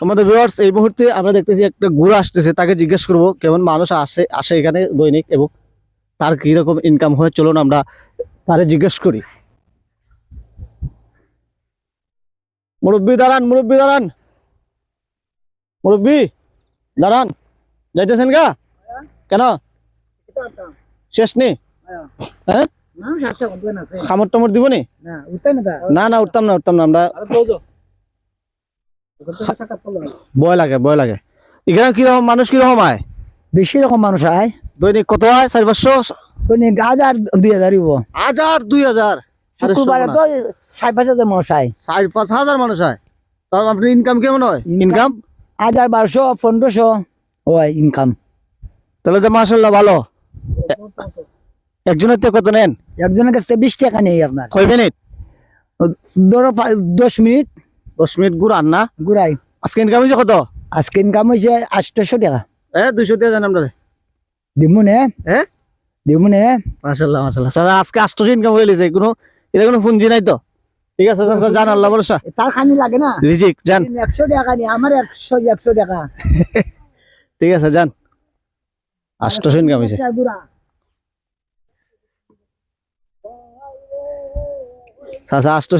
সম্বন্ধে ভিউয়ার্স এই মুহূর্তে আমরা দেখতেছি একটা গুড় আসতেছে তাকে জিজ্ঞেস করব কেমন মানুষ আসে আসে এখানে দৈনিক এবং তার কীরকম ইনকাম হয় চলুন আমরা তারে জিজ্ঞেস করি। মুরব্বী দাঁড়ান মুরব্বী দাঁড়ান। মুরব্বী দাঁড়ান। যাইতেছেন গা? কেন? শেষ নেই হ্যাঁ? খামর টামর দিব নি? না না উঠতাম না উঠতাম না আমরা ভয় লাগে ভয় লাগে। এখানে কীরকম মানুষ কীরকম আয়? বেশি রকম মানুষ আয়। দৈনিক কত আয়? চারি পাঁচশো? কোন হাজার দুই হাজার হাজার দুই হাজার? শুক্রবারে তো চার পাঁচ হাজার মানুষ আয়। চার পাঁচ হাজার মানুষ তাহলে আপনার ইনকাম কেমন হয়? ইনকাম হাজার বারোশো পনেরোশো হয় ইনকাম তাহলে তো মাসাল্লাহ ভালো। একজনের থেকে কত নেন? একজনের কাছে বিশ টাকা নেই আপনার। কয় মিনিট? ধরো দশ মিনিট। দশ মিনিট ঘুরান না? ঘুরাই। আজকে ইনকাম হয়েছে কত? আজকে ইনকাম হয়েছে আটশোশো টাকা। এ দুইশো দিয়ে জান আমরা দিমু নে। হ্যাঁ দিমু নে। মাসাল্লাহ মাসাল্লাহ স্যার আজকে আটশোশো ইনকাম হয়ে গেছে। কোনো এটা কোনো পুঞ্জি নাই তো? ঠিক আছে স্যার জান আল্লাহ ভরসা। তার খানি লাগে না? রিজিক যান একশো টাকা নেই আমার একশো একশো টাকা। ঠিক আছে যান আটশোশো ইনকাম হয়েছে চাচা আটশোশো